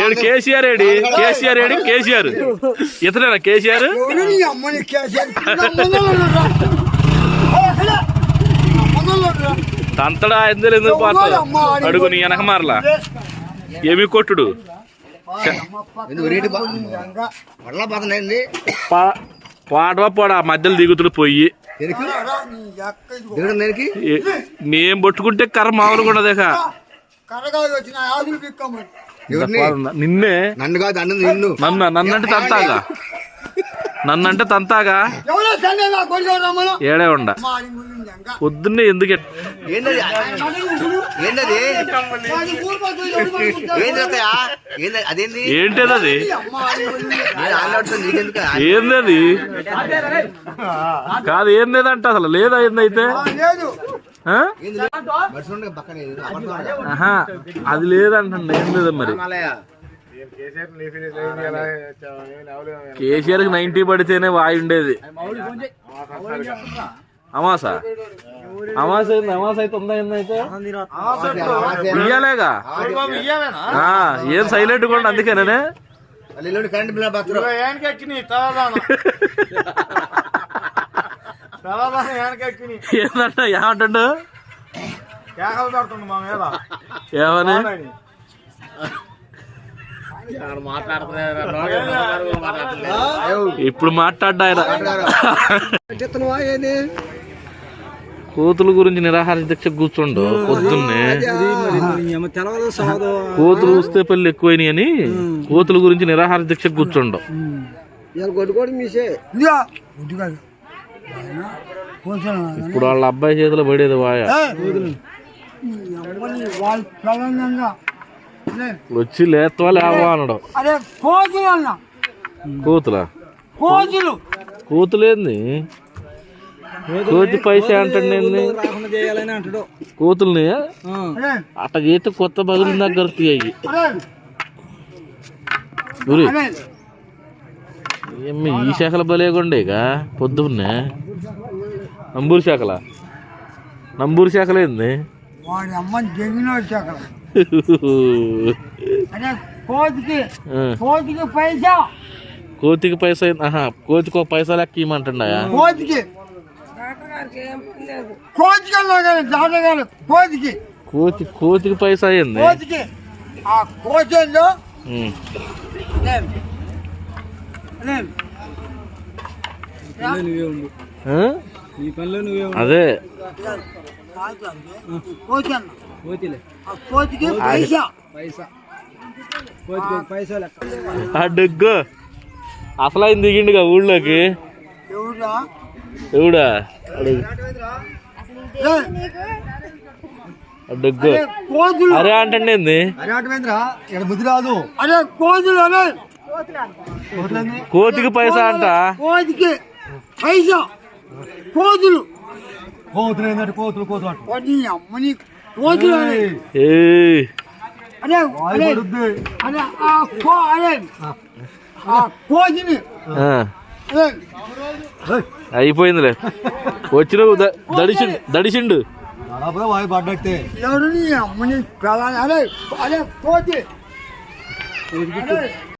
ఏడు కేసీఆర్ ఏడి? కేసీఆర్ ఏడి? కేసీఆర్. ఇతనేనా కేసీఆర్. తంతడా ఎందుకు ఎందుకు పోతావు అడుగు నీ వెనక మారలా ఏమి కొట్టుడు? ఎందుకు రేటు బా- వడల పోతున్నాయండి పా- పాడవా పోడా? మధ్యలో దిగుతుడు పోయి. నేను పట్టుకుంటే కర్ర ఆదులు పిక్కమని. ఎవరిని? నిన్నే? నన్ను కాదు అన్ను నిన్ను. నన్ను నన్నంటే తంతాగా? నన్నంటే తంతాగా? ఏడే ఉండ. పొద్దున్నే ఎందుకు ఏంటది? ఏంటది? ఏం అదేంది? అది? ఏంది అది కాదు ఏంది అంట అసలు? లేదా ఏందైతే? అది లేదంటండి ఏం లేదు మరి. కేసీఆర్కి నైన్టీ పడితేనే వాయి ఉండేది అమాస అమాస? అమాస అయితే ఉందా ఏందైతే ఇయ్యాలేగా? ఆ, ఏం సైలెంట్ కూడా అందుకేనే ఎల్లుండి కరెంట్ బిల్ పత్రం ఏందంట ఏమంటాడు ఏమని ఇప్పుడు మాట్లాడ్డా ఆయన? కోతుల గురించి నిరాహార దీక్ష కూర్చోండు పొద్దున్నే. కోతులు వస్తే పళ్ళు ఎక్కువైనాయి అని కోతుల గురించి నిరాహార దీక్ష కూర్చోండు. ఇప్పుడు వాళ్ళ అబ్బాయి చేతిలో పడేది వాయ. వచ్చి లేత్వా లేవా అనడు కోతుల? కోతులు. కోతులేంది? కోతి పైసా అంటండి కోతుల్ని అట్ట చేస్తే కొత్త బదులు దగ్గర ఏమి ఈ శాఖల బలేగుండేక పొద్దున్నే. నంబూరు శాఖల? నంబూరు వాడి జగిన వచ్చాక అరే కోతికి పైసా? కోతికి పైసా కోతికి ఒక పైసా లెక్క ఇమ్మంటుండయా కోతికి. కోతికి అన్నా కానీ దాటగారు కోతికి. కోతి కోతికి పైసా అయింది కోతికి. ఆ కోచంలో అదే? కోతి అన్న. ఆ కోతికి పైసా. పైసా. అసలు ఆయన దిగిండుగా ఊళ్ళోకి. ఎవరా ఎవడా? డగ్గు అరే కోతులు. అరే బుద్ధి రాదు. అరే కోతులు అరే. కోతికి పైసా అంట? కోతికి పైసా. కోతులు. కోతులు ఏంటంటే కోతులు కోతులు అటు. అమ్మని కోతులు అరే. ఏ అరే అరే. అరే ఆ కో అరే. ఆ. కోతిని. అయిపోయిందిలే వచ్చిన దడిచిండు దడిచిండు దాదాపుగా వాయి పడ్డట్టే ఎవరు నీ అమ్మని ప్రధాన అరే అరే కోతి అరే